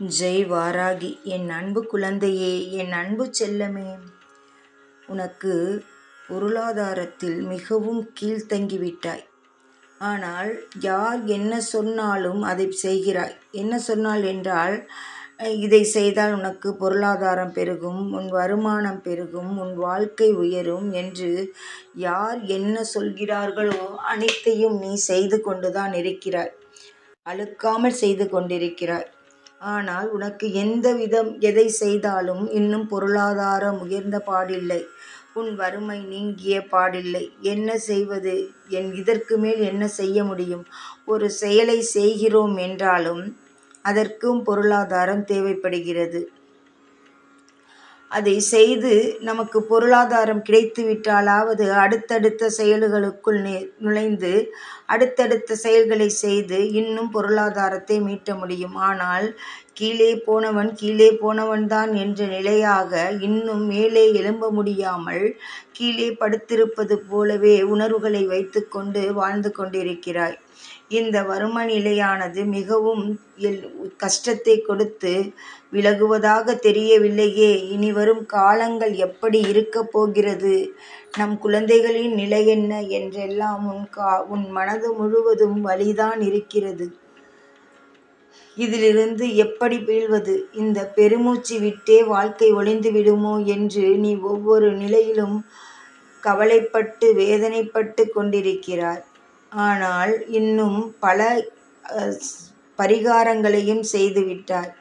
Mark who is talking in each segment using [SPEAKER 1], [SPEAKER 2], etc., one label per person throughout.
[SPEAKER 1] ஜெய் வாராகி என் அன்பு குழந்தையே என் அன்பு செல்லமே. உனக்கு பொருளாதாரத்தில் மிகவும் கீழ்த்தங்கிவிட்டாய் ஆனால் யார் என்ன சொன்னாலும் அதை செய்கிறாய். என்ன சொன்னால் என்றால் இதை செய்தால் உனக்கு பொருளாதாரம் பெருகும் உன் வருமானம் பெருகும் உன் வாழ்க்கை உயரும் என்று யார் என்ன சொல்கிறார்களோ அனைத்தையும் நீ செய்து கொண்டுதான் இருக்கிறாய். அழுக்காமல் செய்து கொண்டிருக்கிறாய். ஆனால் உனக்கு எந்த விதம் எதை செய்தாலும் இன்னும் பொருளாதாரம் உயர்ந்த பாடில்லை. உன் வறுமை நீங்கிய பாடில்லை. என்ன செய்வது? என் இதற்கு மேல் என்ன செய்ய முடியும்? ஒரு செயலை செய்கிறோம் என்றாலும் அதற்கும் பொருளாதாரம் தேவைப்படுகிறது. அதை செய்து நமக்கு பொருளாதாரம் கிடைத்துவிட்டாலாவது அடுத்தடுத்த செயல்களுக்குள் நுழைந்து அடுத்தடுத்த செயல்களை செய்து இன்னும் பொருளாதாரத்தை மீட்ட முடியும். ஆனால் கீழே போனவன் கீழே போனவன்தான் என்ற நிலையாக இன்னும் மேலே எழும்ப முடியாமல் கீழே படுத்திருப்பது போலவே உணர்வுகளை வைத்துக்கொண்டு வாழ்ந்து கொண்டிருக்கிறாய். இந்த வறும நிலையானது மிகவும் கஷ்டத்தை கொடுத்து விலகுவதாக தெரியவில்லையே. இனி வரும் காலங்கள் எப்படி இருக்கப் போகிறது? நம் குழந்தைகளின் நிலை என்ன என்றெல்லாம் உன் கா உன் மனது முழுவதும் வலிதான் இருக்கிறது. இதிலிருந்து எப்படி வீழ்வது? இந்த பெருமூச்சு விட்டே வாழ்க்கை ஒளிந்து விடுமோ என்று நீ ஒவ்வொரு நிலையிலும் கவலைப்பட்டு வேதனைப்பட்டு கொண்டிருக்கிறார் ஆனால் இன்னும் பல பரிகாரங்களையும் செய்துவிட்டாய்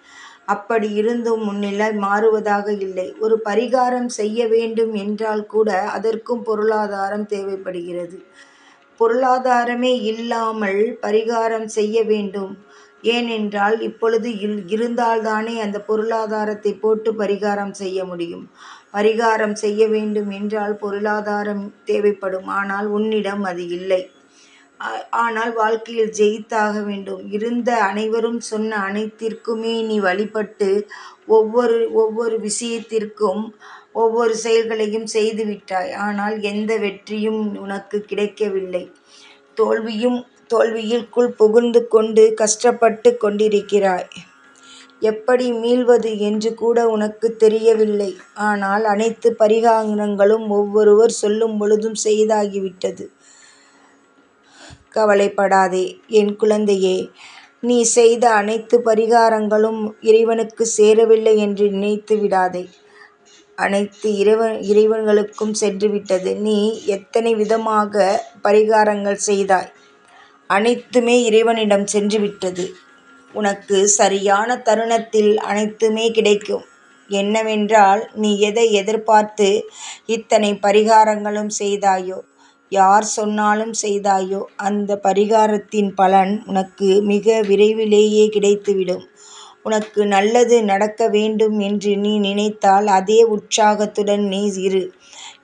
[SPEAKER 1] அப்படி இருந்தும் முன்னிலை மாறுவதாக இல்லை. ஒரு பரிகாரம் செய்ய வேண்டும் என்றால் கூட அதற்கும் பொருளாதாரம் தேவைப்படுகிறது. பொருளாதாரமே இல்லாமல் பரிகாரம் செய்ய வேண்டும். ஏனென்றால் இப்பொழுது இல் இருந்தால்தானே அந்த பொருளாதாரத்தை போட்டு பரிகாரம் செய்ய முடியும். பரிகாரம் செய்ய வேண்டும் என்றால் பொருளாதாரம் தேவைப்படும். ஆனால் உன்னிடம் அது இல்லை. ஆனால் வாழ்க்கையில் ஜெயித்தாக வேண்டும். இருந்த அனைவரும் சொன்ன அனைத்திற்குமே நீ வழிபட்டு ஒவ்வொரு ஒவ்வொரு விஷயத்திற்கும் ஒவ்வொரு செயல்களையும் செய்துவிட்டாய். ஆனால் எந்த வெற்றியும் உனக்கு கிடைக்கவில்லை. தோல்வியும் தோல்வியிற்குள் புகுந்து கொண்டு கஷ்டப்பட்டு கொண்டிருக்கிறாய். எப்படி மீள்வது என்று கூட உனக்கு தெரியவில்லை. ஆனால் அனைத்து பரிகாரங்களும் ஒவ்வொருவர் சொல்லும் பொழுதும் செய்தாகிவிட்டது. கவலைப்படாதே என் குழந்தையே. நீ செய்த அனைத்து பரிகாரங்களும் இறைவனுக்கு சேரவில்லை என்று நினைத்து விடாதே. அனைத்து இறைவன் இறைவன்களுக்கும் சென்றுவிட்டது. நீ எத்தனை விதமாக பரிகாரங்கள் செய்தாய்? அனைத்துமே இறைவனிடம் சென்றுவிட்டது. உனக்கு சரியான தருணத்தில் அனைத்துமே கிடைக்கும். என்னவென்றால் நீ எதை எதிர்பார்த்து இத்தனை பரிகாரங்களும் செய்தாயோ? யார் சொன்னாலும் செய்தாயோ? அந்த பரிகாரத்தின் பலன் உனக்கு மிக விரைவிலேயே கிடைத்துவிடும். உனக்கு நல்லது நடக்க வேண்டும் என்று நீ நினைத்தால் அதே உற்சாகத்துடன் நீ இரு.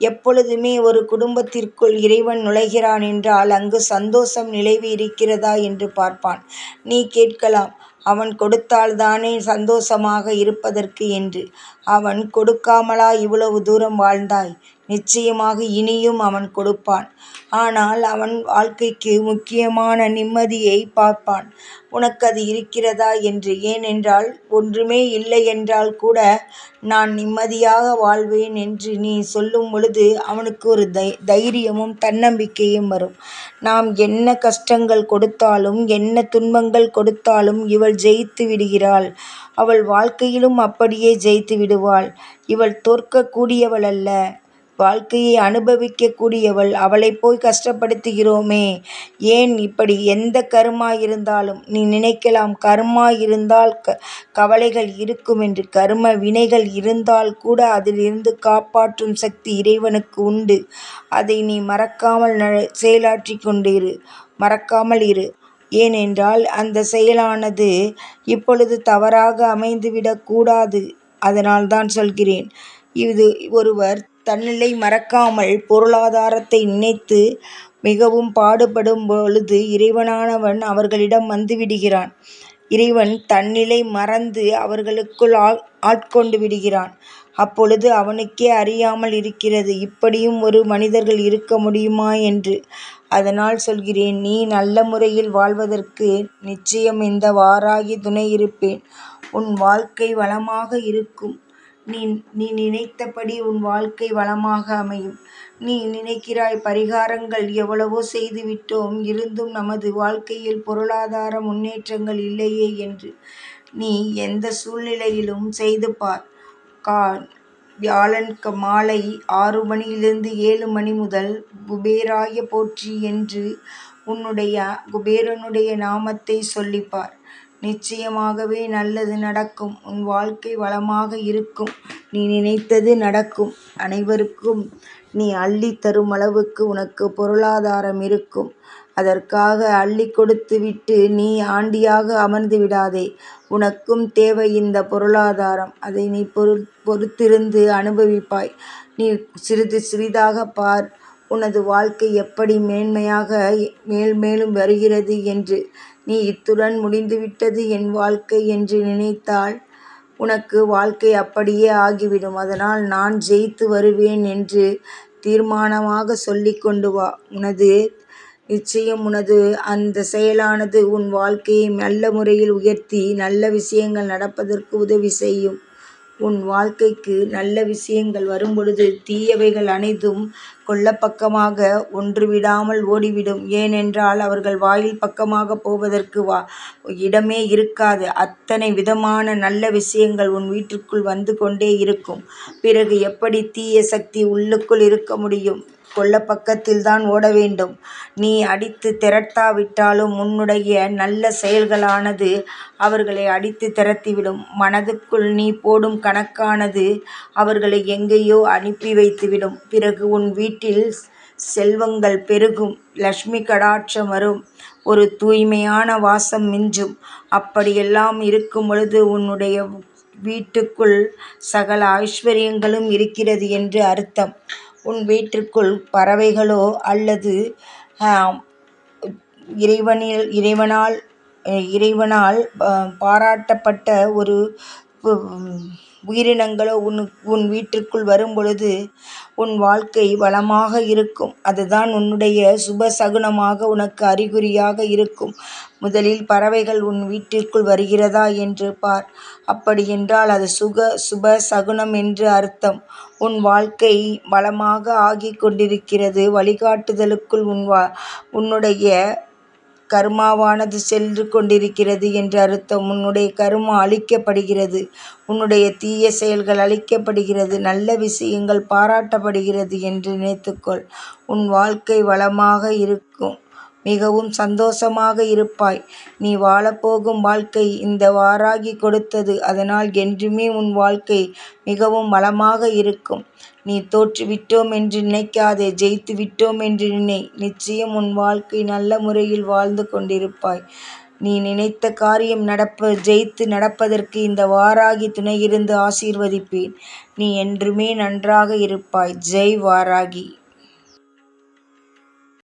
[SPEAKER 1] எப்பொழுதுமே ஒரு குடும்பத்திற்குள் இறைவன் நுழைகிறான் என்றால் அங்கு சந்தோஷம் நிலைவு இருக்கிறதா என்று பார்ப்பான். நீ கேட்கலாம் அவன் கொடுத்தால்தானே சந்தோஷமாக இருப்பதற்கு? என்று. அவன் கொடுக்காமலா இவ்வளவு தூரம் வாழ்ந்தாய்? நிச்சயமாக இனியும் அவன் கொடுப்பான். ஆனால் அவன் வாழ்க்கைக்கு முக்கியமான நிம்மதியை பார்ப்பான். உனக்கு அது இருக்கிறதா என்று? ஏனென்றால் ஒன்றுமே இல்லை என்றால் கூட நான் நிம்மதியாக வாழ்வேன் என்று நீ சொல்லும் பொழுது அவனுக்கு ஒரு தை தைரியமும் தன்னம்பிக்கையும் வரும். நாம் என்ன கஷ்டங்கள் கொடுத்தாலும் என்ன துன்பங்கள் கொடுத்தாலும் இவள் ஜெயித்து விடுகிறாள். அவள் வாழ்க்கையிலும் அப்படியே ஜெயித்து விடுவாள். இவள் தோற்கக்கூடியவள் அல்ல. வாழ்க்கையை அனுபவிக்கக்கூடியவள். அவளை போய் கஷ்டப்படுத்துகிறோமே. ஏன் இப்படி? எந்த கருமா இருந்தாலும் நீ நினைக்கலாம் கருமா இருந்தால் க கவலைகள் இருக்கும் என்று. கரும வினைகள் இருந்தால் கூட அதிலிருந்து காப்பாற்றும் சக்தி இறைவனுக்கு உண்டு. அதை நீ மறக்காமல் ந செயலாற்றி இரு மறக்காமல் இரு. ஏனென்றால் அந்த செயலானது இப்பொழுது தவறாக அமைந்துவிடக்கூடாது அதனால்தான் சொல்கிறேன். இது ஒருவர் தன்னிலை மறக்காமல் பொருளாதாரத்தை நினைத்து மிகவும் பாடுபடும் பொழுது இறைவனானவன் அவர்களிடம் வந்துவிடுகிறான் இறைவன் தன்னிலை மறந்து அவர்களுக்குள் ஆள் ஆட்கொண்டு விடுகிறான். அப்பொழுது அவனுக்கே அறியாமல் இருக்கிறது இப்படியும் ஒரு மனிதர்கள் இருக்க முடியுமா என்று. அதனால் சொல்கிறேன் நீ நல்ல முறையில் வாழ்வதற்கு நிச்சயம் இந்த வாராகி துணை இருப்பேன். உன் வாழ்க்கை வளமாக இருக்கும். நீ நீ நினைத்தபடி உன் வாழ்க்கை வளமாக அமையும். நீ நினைக்கிறாய் பரிகாரங்கள் எவ்வளவோ செய்துவிட்டோம் இருந்தும் நமது வாழ்க்கையில் பொருளாதார முன்னேற்றங்கள் இல்லையே என்று. நீ எந்த சூழ்நிலையிலும் செய்து பார். கா வியாழன் மாலை ஆறு மணியிலிருந்து ஏழு மணி முதல் குபேராய போற்றி என்று உன்னுடைய குபேரனுடைய நாமத்தை சொல்லிப்பார் நிச்சயமாகவே நல்லது நடக்கும். உன் வாழ்க்கை வளமாக இருக்கும். நீ நினைத்தது நடக்கும். அனைவருக்கும் நீ அள்ளித் தருமளவுக்கு உனக்கு பொருளாதாரம் இருக்கும். அதற்காக அள்ளிக் கொடுத்து விட்டு நீ ஆண்டியாக அமர்ந்து விடாதே. உனக்கும் தேவை இந்த பொருளாதாரம். அதை நீ பொறுத்திருந்து அனுபவிப்பாய். நீ சிறிது சிறிதாகப் பார் உனது வாழ்க்கை எப்படி மேன்மையாக மேல்மேலும் வருகிறது என்று. நீ இத்துடன் முடிந்துவிட்டது என் வாழ்க்கை என்று நினைத்தால் உனக்கு வாழ்க்கை அப்படியே ஆகிவிடும். அதனால் நான் ஜெயித்து வருவேன் என்று தீர்மானமாக சொல்லி கொண்டு வா. உனது நிச்சயம் உனது அந்த செயலானது உன் வாழ்க்கையை நல்ல முறையில் உயர்த்தி நல்ல விஷயங்கள் நடப்பதற்கு உதவி செய்யும். உன் வாழ்க்கைக்கு நல்ல விஷயங்கள் வரும்பொழுது தீயவைகள் அனைத்தும் கொல்லப்பக்கமாக ஒன்று விடாமல் ஓடிவிடும். ஏனென்றால் அவர்கள் வாயில் பக்கமாகப் போவதற்கு இடமே இருக்காது. அத்தனை விதமான நல்ல விஷயங்கள் உன் வீட்டிற்குள் வந்து கொண்டே இருக்கும். பிறகு எப்படி தீய சக்தி உள்ளுக்குள் இருக்க முடியும்? கொல்லப் பக்கத்தில்தான் ஓட வேண்டும். நீ அடித்துத் திரட்டாவிட்டாலும் உன்னுடைய நல்ல செயல்களானது அவர்களை அடித்துத் திரட்டிவிடும். மனதுக்குள் நீ போடும் கணக்கானது அவர்களை எங்கேயோ அனுப்பி வைத்துவிடும். பிறகு உன் வீட்டில் செல்வங்கள் பெருகும். லக்ஷ்மி கடாட்சம் வரும். ஒரு தூய்மையான வாசம் மிஞ்சும். அப்படியெல்லாம் இருக்கும்பொழுது உன்னுடைய வீட்டுக்குள் சகல ஐஸ்வர்யங்களும் இருக்கிறது என்று அர்த்தம். உன் வீட்டிற்குள் பறவைகளோ அல்லது இறைவனில் இறைவனால் இறைவனால் பாராட்டப்பட்ட ஒரு உயிரினங்களோ உன் உன் வீட்டிற்குள் வரும்பொழுது உன் வாழ்க்கை வளமாக இருக்கும். அதுதான் உன்னுடைய சுப சகுனமாக உனக்கு அறிகுறியாக இருக்கும். முதலில் பறவைகள் உன் வீட்டிற்குள் வருகிறதா என்று பார். அப்படியென்றால் அது சுக சுப சகுனம் என்று அர்த்தம். உன் வாழ்க்கை வளமாக ஆகிக் கொண்டிருக்கிறது. வழிகாட்டுதலுக்குள் உன் வா உன்னுடைய கர்மாவானது சென்று கொண்டிருக்கிறது என்று அர்த்தம். உன்னுடைய கர்மா அழிக்கப்படுகிறது. உன்னுடைய தீய செயல்கள் அழிக்கப்படுகிறது. நல்ல விஷயங்கள் பாராட்டப்படுகிறது என்று நினைத்துக்கொள். உன் வாழ்க்கை வளமாக இருக்கும். மிகவும் சந்தோஷமாக இருப்பாய். நீ வாழப்போகும் வாழ்க்கை இந்த வாராகி கொடுத்தது. அதனால் என்றுமே உன் வாழ்க்கை மிகவும் வளமாக இருக்கும். நீ தோற்று விட்டோம் என்று நினைக்காதே ஜெயித்து விட்டோம் என்று நினை. நிச்சயம் உன் வாழ்க்கை நல்ல முறையில் வாழ்ந்து கொண்டிருப்பாய். நீ நினைத்த காரியம் நடப்ப ஜெயித்து நடப்பதற்கு இந்த வாராகி துணையிருந்து ஆசீர்வதிப்பேன். நீ என்றுமே நன்றாக இருப்பாய். ஜெய் வாராகி.